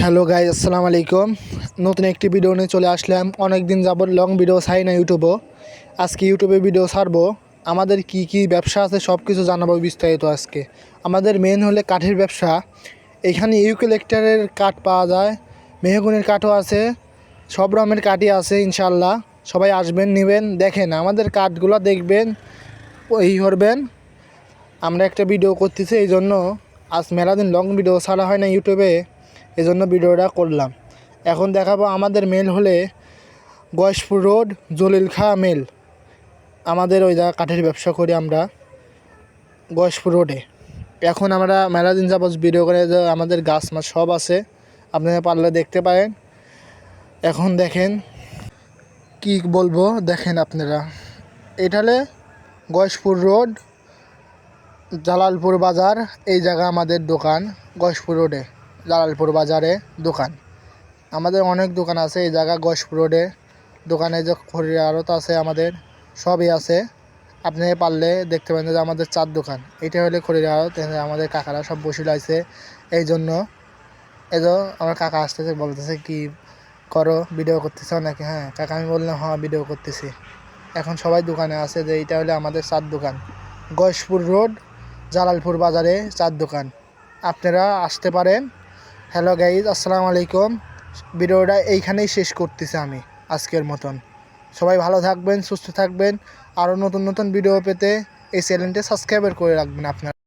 Hello guy আসসালামু আলাইকুম। নতুন একটি ভিডিও নিয়ে চলে আসলাম। অনেক দিন যাবত লং ভিডিও ছাই না ইউটিউবও। আজকে ইউটিউবে ভিডিও ছাড়বো। আমাদের কি কি ব্যবসা আছে সব কিছু জানাব বিস্তারিত আজকে। আমাদের মেন হলে কাঠের ব্যবসা। এখানে ইউকেলেক্টারের কাঠ পাওয়া যায়। মেহগুনের কাঠও আছে। সব রকমের কাঠই আছে ইনশাল্লাহ সবাই আসবেন, নেবেন, দেখেন। আমাদের কাঠগুলো দেখবেন, ওই করবেন আমরা একটা ভিডিও করতেছি এই জন্য আজ মেলা দিন লং ভিডিও ছাড়া হয় না ইউটিউবে। এই জন্য ভিডিওটা করলাম। এখন দেখাবো আমাদের মেল হলে গয়েশপুর রোড জলিল খা মেল আমাদের ওই জায়গা কাঠের ব্যবসা করি আমরা গয়েশপুর রোডে এখন আমরা মেলা দিন যাবত ভিডিও করে আমাদের গাছ মাছ সব আছে। আপনারা পারলে দেখতে পারেন। এখন দেখেন কি বলব, দেখেন আপনারা। এটালে গয়েশপুর রোড জালালপুর বাজার, এই জায়গা আমাদের দোকান গয়েশপুর রোডে জালালপুর বাজারে দোকান। আমাদের অনেক দোকান আছে এই জায়গা গয়েশপুর রোডে। দোকানে যে খরির আড়ত আছে আমাদের, সবই আছে। আপনি পারলে দেখতে পারেন যে আমাদের চার দোকান। এটা হলে খরির আড়ত আমাদের কাকারা সব বসে আছে এই জন্য এই যে আমার কাকা আসতেছে, বলতেছে কি করো ভিডিও করতেছ নাকি হ্যাঁ। কাকা আমি বললাম হ্যাঁ ভিডিও করতেছি। এখন সবাই দোকানে আছে যে এইটা হলে আমাদের চার দোকান। গয়েশপুর রোড, জালালপুর বাজারে চার দোকান। আপনারা আসতে পারেন হ্যালো গাইজ, আসসালামু আলাইকুম। ভিডিওটা এইখানেই শেষ করতেছি আমি আজকের মতন। সবাই ভালো থাকবেন, সুস্থ থাকবেন। আরও নতুন নতুন ভিডিও পেতে এই চ্যানেলটি সাবস্ক্রাইবার করে রাখবেন আপনারা।